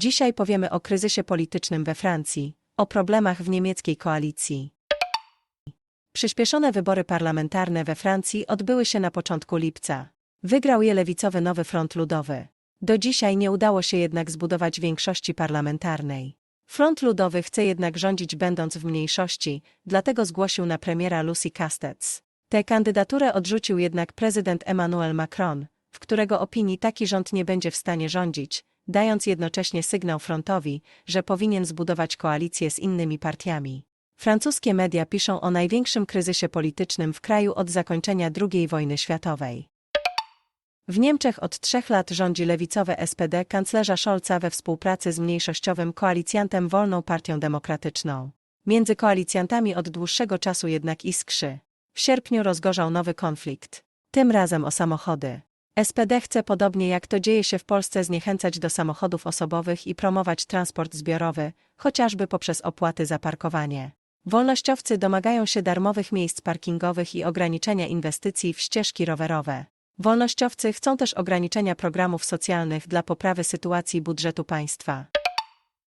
Dzisiaj powiemy o kryzysie politycznym we Francji, o problemach w niemieckiej koalicji. Przyspieszone wybory parlamentarne we Francji odbyły się na początku lipca. Wygrał je lewicowy Nowy Front Ludowy. Do dzisiaj nie udało się jednak zbudować większości parlamentarnej. Front Ludowy chce jednak rządzić będąc w mniejszości, dlatego zgłosił na premiera Lucy Castex. Tę kandydaturę odrzucił jednak prezydent Emmanuel Macron, w którego opinii taki rząd nie będzie w stanie rządzić, dając jednocześnie sygnał frontowi, że powinien zbudować koalicję z innymi partiami. Francuskie media piszą o największym kryzysie politycznym w kraju od zakończenia II wojny światowej. W Niemczech od trzech lat rządzi lewicowe SPD kanclerza Scholza we współpracy z mniejszościowym koalicjantem Wolną Partią Demokratyczną. Między koalicjantami od dłuższego czasu jednak iskrzy. W sierpniu rozgorzał nowy konflikt. Tym razem o samochody. SPD chce podobnie jak to dzieje się w Polsce zniechęcać do samochodów osobowych i promować transport zbiorowy, chociażby poprzez opłaty za parkowanie. Wolnościowcy domagają się darmowych miejsc parkingowych i ograniczenia inwestycji w ścieżki rowerowe. Wolnościowcy chcą też ograniczenia programów socjalnych dla poprawy sytuacji budżetu państwa.